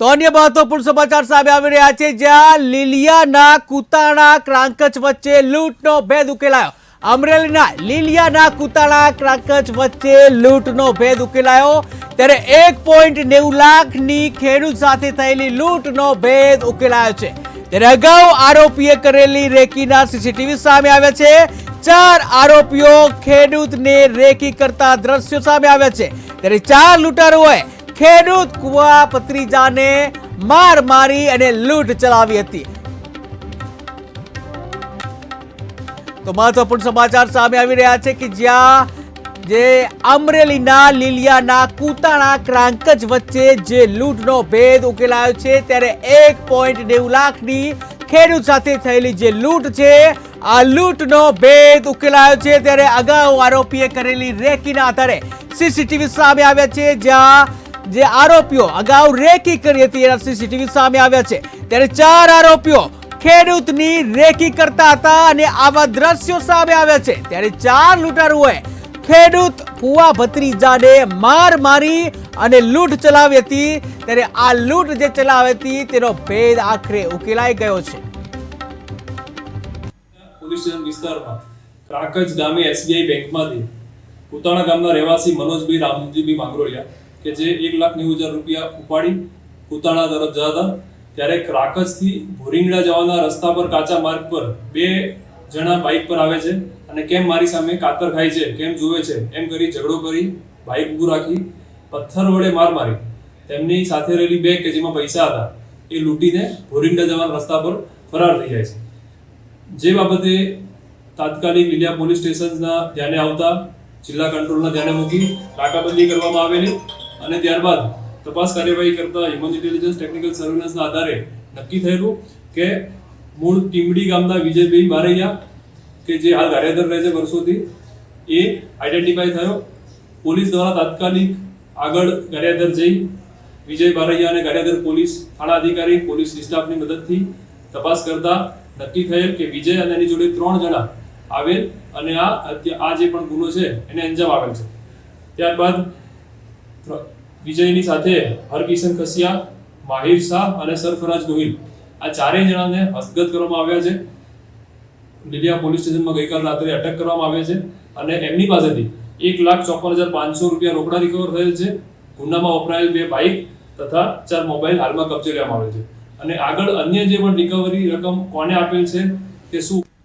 તો અન્ય મહત્વપૂર્ણ સમાચાર સામે આવી રહ્યા છે, જ્યાં લીલિયાના કુતાણા ક્રાંકચ વચ્ચે લૂંટનો ભેદ ઉકેલાયો. અમરેલીના લીલિયાના કુતાણા ક્રાંકચ વચ્ચે લૂંટનો ભેદ ઉકેલાયો. ત્યારે એક પોઈન્ટ નેવું લાખની ખેડૂત સાથે થયેલી લૂંટનો ભેદ ઉકેલાયો છે. ત્યારે અગાઉ આરોપીએ કરેલી રેકીના સીસીટીવી સામે આવ્યા છે. ચાર આરોપીઓ ખેડૂતને રેકી કરતા દ્રશ્યો સામે આવ્યા છે. ત્યારે ચાર લૂંટારુઓએ ખેડૂત કુવા પત્રીજાને માર મારી અને લૂંટ ચલાવી હતી. તો મહત્વપૂર્ણ સમાચાર સામે આવી રહ્યા છે કે જ્યાં જે અમરેલીના લીલિયાના કુતાણા ક્રાંકજ વચ્ચે જે લૂંટનો ભેદ ઉકેલાયો છે, ત્યારે એક પોઈન્ટ નેવું લાખની ખેડૂત સાથે થયેલી જે લૂંટ છે, આ લૂંટનો ભેદ ઉકેલાયો છે. ત્યારે અગાઉ આરોપીએ કરેલી રેકીના આધારે સીસીટીવી સામે આવ્યા છે, જ્યાં જે આરોપીઓ અગાઉ રેકી કરી હતી, એના સીસીટીવી સામે આવ્યા છે. ત્યારે ચાર આરોપીઓ ખેડૂતની રેકી કરતા હતા અને આવા દ્રશ્યો સામે આવ્યા છે. ત્યારે ચાર લૂંટારુઓએ ખેડૂત કુવા ભત્રીજાને માર મારી અને લૂંટ ચલાવી હતી. ત્યારે આ લૂંટ જે ચલાવી હતી, તેનો ભેદ આખરે ઉકેલાઈ ગયો છે. પોલીસ વિસ્તારમાં ક્રાકજ ગામે એસબીઆઈ બેંકમાંથી પોતાના ગામના રહેવાસી મનોજભાઈ રામજીભાઈ માંગરોળિયા કે જે એક લાખ નેવું હજાર રૂપિયા ઉપાડી કુતાણા તરફ જતા હતા. ત્યારે ક્રાકજથી ભોરિંગડા જવાના રસ્તા પર કાચા માર્ગ પર બે જણા બાઇક પર આવે છે અને કેમ મારી સામે કાતર ખાય છે, કેમ જુએ છે, એમ કરી ઝઘડો કરી બાઇક ઊભું રાખી પથ્થર વડે માર મારી. તેમની સાથે રહેલી બેગ કે જેમાં પૈસા હતા, એ લૂંટીને ભોરિંગડા જવાના રસ્તા પર ફરાર થઈ જાય છે. જે બાબતે તાત્કાલિક લીલિયા પોલીસ સ્ટેશનના ધ્યાને આવતા જિલ્લા કંટ્રોલના ધ્યાને મૂકી નાકાબંધી કરવામાં આવેલી. અને ત્યારબાદ તપાસ કાર્યવાહી કરતા હ્યુમન ઇન્ટેલિજન્સ ટેકનિકલ સર્વેલન્સના આધારે નક્કી થયેલું કે મૂળ ટીમડી ગામના વિજયભાઈ બારૈયા કે જે હાલ ગારિયાદર રહે છે વર્ષોથી, એ આઈડેન્ટિફાઈ થયો. પોલીસ દ્વારા તાત્કાલિક આગળ ગારિયાદર જઈ વિજય બારૈયા અને ગારિયાદર પોલીસ થાણા અધિકારી, પોલીસ સ્ટાફની મદદથી તપાસ કરતા નક્કી થયેલ કે વિજય અને એની જોડે ત્રણ જણા આવેલ અને આ આ જે પણ ગુનો છે, એને અંજામ આવેલ છે. ત્યારબાદ વિજયની સાથે હરકિશન ખસિયા માહિર શાહ અને સરફરાજ ગોહિલ. આ ચારેય જણાને હસ્તગત કરવામાં આવ્યા છે. લીલિયા પોલીસ સ્ટેશનમાં ગઈકાલ રાત્રે અટક કરવામાં આવે છે અને એમની પાસેથી એક લાખ ચોપન હજાર પાંચસો રૂપિયા રોકડા રિકવર થયેલ છે. ગુનામાં વપરાયેલ બે બાઇક તથા ચાર મોબાઈલ હાલમાં કબજે લેવામાં આવે છે. અને આગળ અન્ય જે પણ રિકવરી રકમ કોને આપેલ છે કે શું